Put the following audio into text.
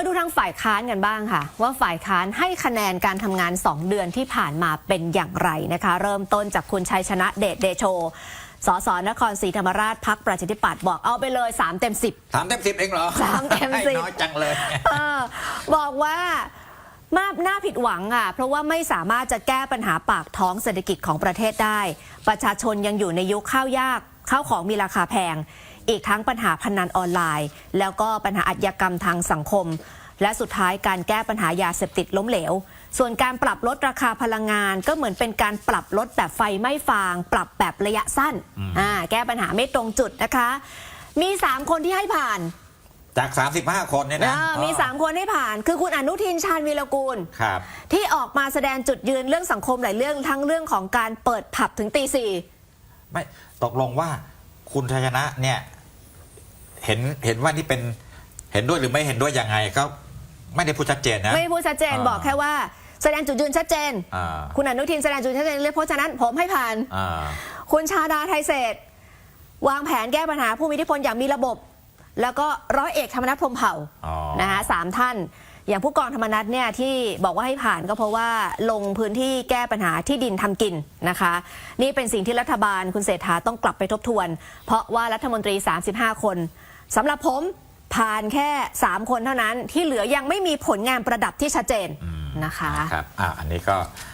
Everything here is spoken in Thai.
มาดูทางฝ่ายค้านกันบ้างค่ะ ว่าฝ่ายค้านให้คะแนนการทำงาน 2 เดือนที่ผ่านมาเป็นอย่างไรนะคะ เริ่มต้นจากคุณชัยชนะเดชเดโชสสนครศรีธรรมราชพักประชาธิปัตย์บอกเอาไปเลย 3 เต็ม 10 ถามเต็มสิบเองเหรอสามเต็มสิบให้น้อยจังเลย เออบอกว่ามาน่าผิดหวังอะ เพราะว่าไม่สามารถจะแก้ปัญหาปากท้องเศรษฐกิจของประเทศได้ ประชาชนยังอยู่ในยุคข้าวยากข้าวของมีราคาแพง อีกทั้งปัญหาพนันออนไลน์ แล้วก็ปัญหาอาชญากรรมทางสังคม และสุดท้ายการแก้ปัญหายาเสพติดล้มเหลว ส่วนการปรับลดราคาพลังงาน ก็เหมือนเป็นการปรับลดแบบไฟไม่ฟาง ปรับแบบระยะสั้นอ่าแก้ปัญหาไม่ตรงจุดนะคะ มีสามคนที่ให้ผ่านจาก 35 คนเนี่ยนะอ่ามี 3 คนให้ผ่าน คือคุณอนุทินชาญวีรกูลครับที่ออกมาแสดงจุดยืนเรื่องสังคมหลายเรื่องทั้งเรื่องของการเปิดผับถึงตีสี่ไม่ตกลงว่า คุณชัยชนะเนี่ย เห็นเห็นว่านี่เป็นเห็นด้วยหรือไม่เห็นด้วยยังไงก็ไม่ได้พูดชัดเจนนะไม่พูดชัดเจนอ่าบอกแค่ว่า แสดงจุดยืนชัดเจนอ่าคุณอนุทินแสดงจุดยืนชัดเจนเลยเพราะฉะนั้นผมให้ผ่านอ่าคุณชาดาไทยเศรษฐ์วางแผนแก้ปัญหาผู้มีอิทธิพลอย่างมีระบบ แล้วก็ร้อยเอกธรรมนัฐพรหมเผ่าอ๋อนะคะสามท่าน อย่างผู้กองธรรมนัฐเนี่ยที่บอกว่าให้ผ่านก็เพราะว่าลงพื้นที่แก้ปัญหาที่ดินทำกินนะคะ นี่เป็นสิ่งที่รัฐบาลคุณเศรษฐาต้องกลับไปทบทวน เพราะว่ารัฐมนตรี 35 คนสำหรับผมผ่านแค่ 3 คนเท่านั้นที่เหลือยังไม่มีผลงานประดับที่ชัดเจนนะคะครับอ่าอันนี้ก็